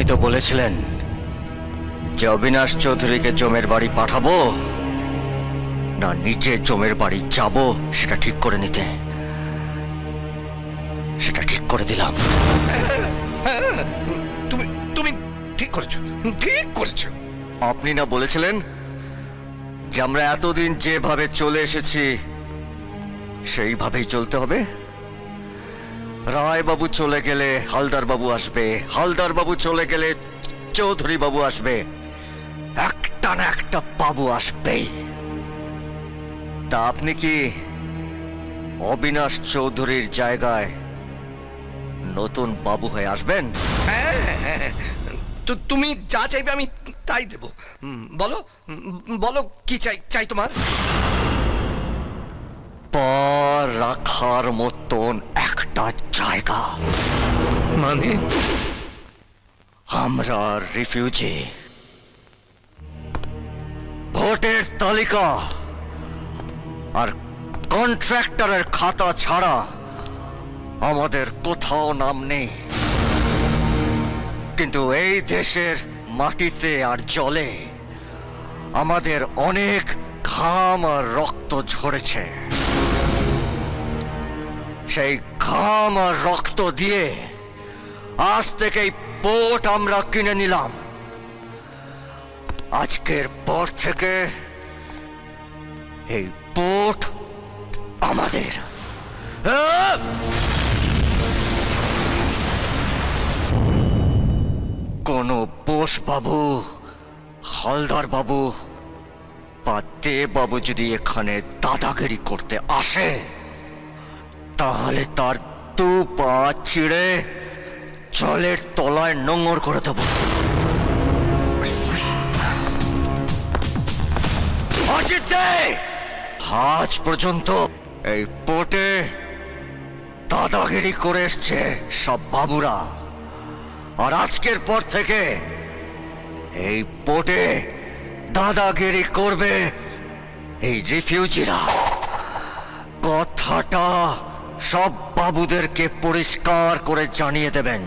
বলেছিলেন যে অবিনাশ চৌধুরীকে জমের বাড়ি পাঠাবো না নিজে জমের বাড়ি যাব সেটা ঠিক করে নিতে। সেটা ঠিক করে দিলাম। তুমি তুমি ঠিক করেছ ঠিক করেছ। আপনি না বলেছিলেন যে আমরা এতদিন যেভাবে চলে এসেছি সেইভাবেই চলতে হবে? রায় বাবু চলে গেলে হালদার বাবু আসবে। হালদার বাবু চলে গেলে চৌধুরী বাবু আসবে। একটা না একটা বাবু আসবেই। তা আপনি কি অবিনাশ চৌধুরীর জায়গায় নতুন বাবু হয়ে আসবেন? হ্যাঁ, তো তুমি যা চাইবে আমি তাই দেব। বলো বলো কি চাই চাই তোমার? পর রাখার মতন একটা জায়গা। মানে? আমরা রিফিউজি। ভোটের তালিকা। আর কন্ট্রাক্টরের খাতা ছাড়া আমাদের কোথাও নাম নেই। কিন্তু এই দেশের মাটিতে আর জলে আমাদের অনেক ঘাম আর রক্ত ঝরেছে। সেই ঘাম আর রক্ত দিয়ে আজ থেকে এই পোট আমরা কিনে নিলাম আজকের পর থেকে এই পোট আমাদের আহ! কোনো বোস বাবু হালদার বাবু বা দে বাবু যদি এখানে দাদাগিরি করতে আসে তাহলে তার দু পা চিড়ে জলের তলায় নোংর করে দেব! আজ পর্যন্ত এই পোটে দাদাগিরি করে এসছে সব বাবুরা আর আজকের পর থেকে এই পোটে দাদাগিরি করবে এই রিফিউজিরা কথাটা সব বাবুদেরকে পরিষ্কার করে জানিয়ে দেবেন।